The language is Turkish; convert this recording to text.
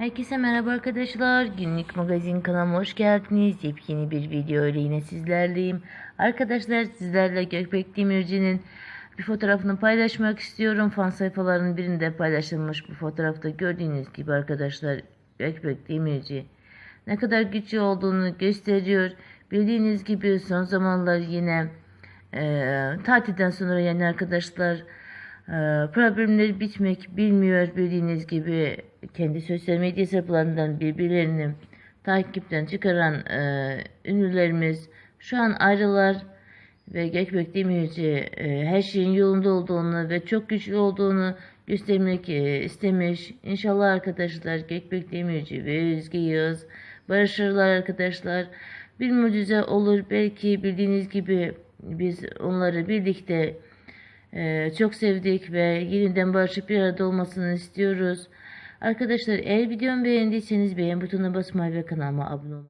Herkese merhaba arkadaşlar. Günlük magazin kanalıma hoş geldiniz. Yepyeni bir video ile yine sizlerleyim. Arkadaşlar sizlerle Gökbek Demirci'nin bir fotoğrafını paylaşmak istiyorum. Fan sayfalarının birinde paylaşılmış bu fotoğrafta gördüğünüz gibi arkadaşlar Gökbek Demirci ne kadar güçlü olduğunu gösteriyor. Bildiğiniz gibi son zamanlar yine e, tatilden sonra yani arkadaşlar problemleri bitmek bilmiyor bildiğiniz gibi kendi sosyal medya hesaplarından birbirlerini takipten çıkaran e, ünlülerimiz şu an ayrılar ve Gökbek Demirci e, her şeyin yolunda olduğunu ve çok güçlü olduğunu göstermek e, istemiş. İnşallah arkadaşlar Gökbek Demirci ve Özge Yağız barışırlar arkadaşlar. Bir mucize olur belki bildiğiniz gibi biz onları birlikte ee, çok sevdik ve yeniden barışıp bir arada olmasını istiyoruz. Arkadaşlar eğer videomu beğendiyseniz beğen butonuna basmayı ve kanalıma abone olmayı